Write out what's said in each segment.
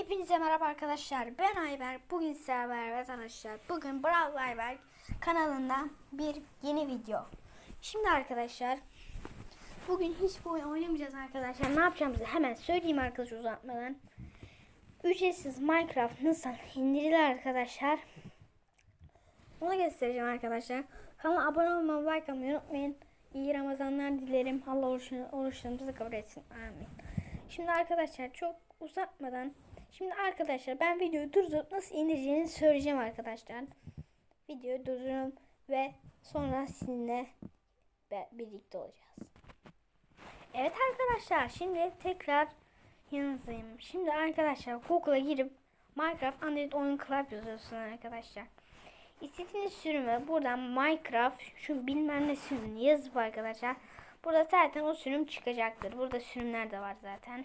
Hepinize merhaba arkadaşlar. Ben Ayber. Bugün sizlerle beraber arkadaşlar. Bugün Brawl Ayber kanalından bir yeni video. Şimdi arkadaşlar bugün hiç bu oyun oynamayacağız arkadaşlar. Ne yapacağımızı hemen söyleyeyim arkadaşlar uzatmadan. Ücretsiz Minecraft nasıl indirilir arkadaşlar. Onu göstereceğim arkadaşlar. Kanala abone olmayı, like atmayı unutmayın. İyi Ramazanlar dilerim. Allah oruçlarımızı kabul etsin. Amin. Şimdi arkadaşlar çok uzatmadan Şimdi arkadaşlar ben videoyu durdurup nasıl indireceğini söyleyeceğim arkadaşlar. Videoyu durduruyorum ve sonra sizinle birlikte olacağız. Evet arkadaşlar şimdi tekrar yanınızdayım. Şimdi arkadaşlar Google'a girip Minecraft Android oyun club yazıyorsunuz arkadaşlar. İstediğiniz sürümü buradan Minecraft şu bilmem ne sürümünü yazıp arkadaşlar burada zaten o sürüm çıkacaktır. Burada sürümler de var zaten.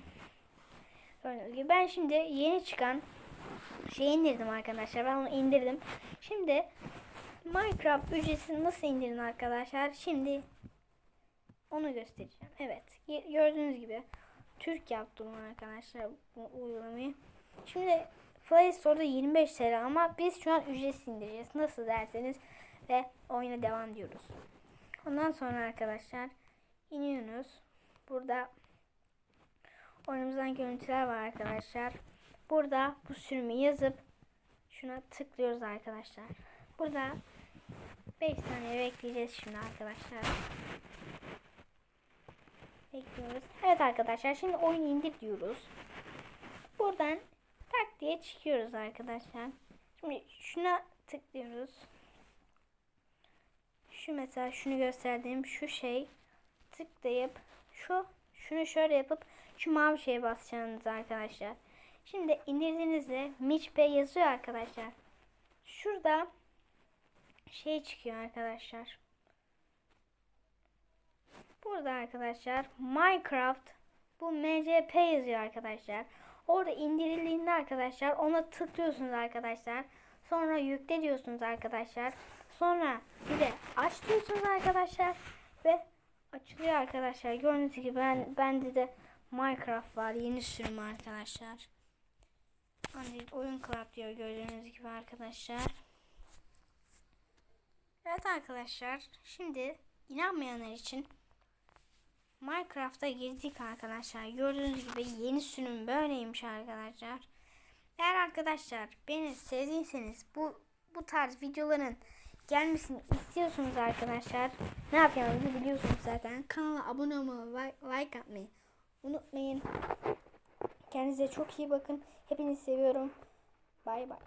Ben şimdi yeni çıkan şey indirdim arkadaşlar. Ben onu indirdim. Şimdi Minecraft ücretsiz nasıl indirin arkadaşlar? Şimdi onu göstereceğim. Evet. Gördüğünüz gibi Türk yaptım arkadaşlar bu uygulamayı. Şimdi Play Store'da 25 TL ama biz şu an ücretsiz indireceğiz. Nasıl derseniz ve oyuna devam diyoruz. Ondan sonra arkadaşlar iniyorsunuz. Burada oyunumuzdan görüntüler var arkadaşlar. Burada bu sürümü yazıp şuna tıklıyoruz arkadaşlar. Burada 5 saniye bekleyeceğiz şimdi arkadaşlar. Bekliyoruz. Evet arkadaşlar şimdi oyunu indir diyoruz. Buradan tak diye çıkıyoruz arkadaşlar. Şimdi şuna tıklıyoruz. Şu mesela şunu gösterdiğim şu şey tıklayıp şu şunu şöyle yapıp şu mavi şeye basacaksınız arkadaşlar. Şimdi indirdiğinizde Mitch Bey yazıyor arkadaşlar. Şurada şey çıkıyor arkadaşlar. Burada arkadaşlar Minecraft bu MCP yazıyor arkadaşlar. Orada indirildiğinde arkadaşlar ona tıklıyorsunuz arkadaşlar. Sonra yükle diyorsunuz arkadaşlar. Sonra bir de aç diyorsunuz arkadaşlar. Ve açılıyor arkadaşlar. Gördüğünüz gibi ben bende de Minecraft var. Yeni sürüm arkadaşlar. Android oyun club diyor gördüğünüz gibi arkadaşlar. Evet arkadaşlar. Şimdi inanmayanlar için Minecraft'a girdik arkadaşlar. Gördüğünüz gibi yeni sürüm böyleymiş arkadaşlar. Eğer arkadaşlar beni sevdiyseniz bu bu tarz videoların gelmesini istiyorsunuz arkadaşlar. Ne yapacağınızı biliyorsunuz zaten. Kanala abone olmayı, like atmayı unutmayın. Kendinize çok iyi bakın. Hepinizi seviyorum. Bay bay.